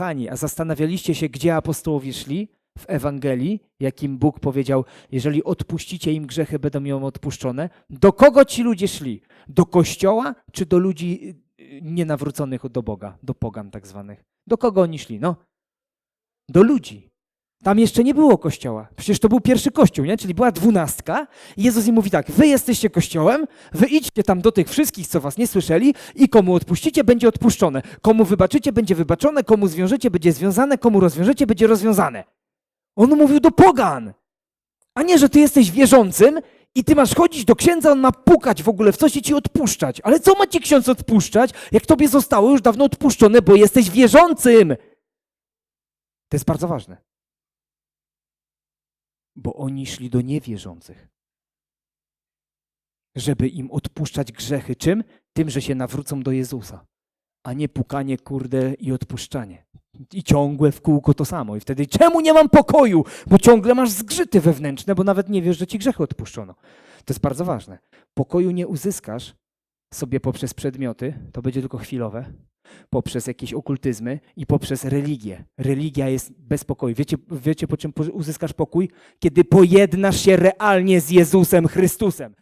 Kochani, a zastanawialiście się, gdzie apostołowie szli? W Ewangelii, jakim Bóg powiedział, jeżeli odpuścicie im grzechy, będą ją odpuszczone. Do kogo ci ludzie szli? Do kościoła czy do ludzi y, nienawróconych do Boga, do pogan tak zwanych? Do kogo oni szli? No, do ludzi. Tam jeszcze nie było kościoła. Przecież to był pierwszy kościół, nie? Czyli była dwunastka. I Jezus im mówi tak: Wy jesteście kościołem, wy idźcie tam do tych wszystkich, co was nie słyszeli, i komu odpuścicie, będzie odpuszczone. Komu wybaczycie, będzie wybaczone, komu zwiążecie, będzie związane, komu rozwiążecie, będzie rozwiązane. On mówił do pogan. A nie, że ty jesteś wierzącym i ty masz chodzić do księdza, on ma pukać w ogóle w coś i ci odpuszczać. Ale co ma ci ksiądz odpuszczać, jak tobie zostało już dawno odpuszczone, bo jesteś wierzącym? To jest bardzo ważne. Bo oni szli do niewierzących. Żeby im odpuszczać grzechy. Czym? Tym, że się nawrócą do Jezusa. A nie pukanie, kurde, i odpuszczanie. I ciągłe w kółko to samo. I wtedy, czemu nie mam pokoju? Bo ciągle masz zgrzyty wewnętrzne, bo nawet nie wiesz, że ci grzechy odpuszczono. To jest bardzo ważne. Pokoju nie uzyskasz sobie poprzez przedmioty, to będzie tylko chwilowe, poprzez jakieś okultyzmy i poprzez religię. Religia jest bez pokoju. Wiecie, wiecie po czym uzyskasz pokój? Kiedy pojednasz się realnie z Jezusem Chrystusem.